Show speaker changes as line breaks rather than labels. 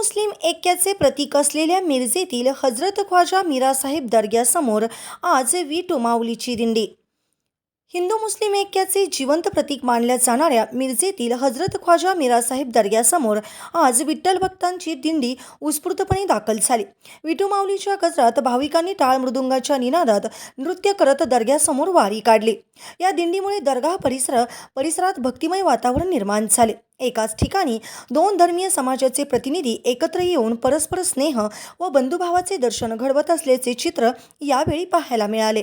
मुस्लिम ऐक्याचे प्रतीक असलेल्या मिरजेतील हजरत ख्वाजा मीरासाहेब दर्ग्यासमोर आज विटोमाऊलीची दिंडी. हिंदू मुस्लिम ऐक्याचे जिवंत प्रतीक मानल्या जाणाऱ्या मिरजेतील हजरत ख्वाजा मीरासाहेब दर्ग्यासमोर आज विठ्ठल भक्तांची दिंडी उत्स्फूर्तपणे दाखल झाली. विठू माऊलीच्या गजरात भाविकांनी टाळ मृदुंगाच्या निनादात नृत्य करत दर्ग्यासमोर वारी काढली. या दिंडीमुळे दर्गा परिसर परिसरात भक्तिमय वातावरण निर्माण झाले. एकाच ठिकाणी दोन धर्मीय समाजाचे प्रतिनिधी एकत्र येऊन परस्पर स्नेह व बंधुभावाचे दर्शन घडवत असल्याचे चित्र यावेळी पाहायला मिळाले.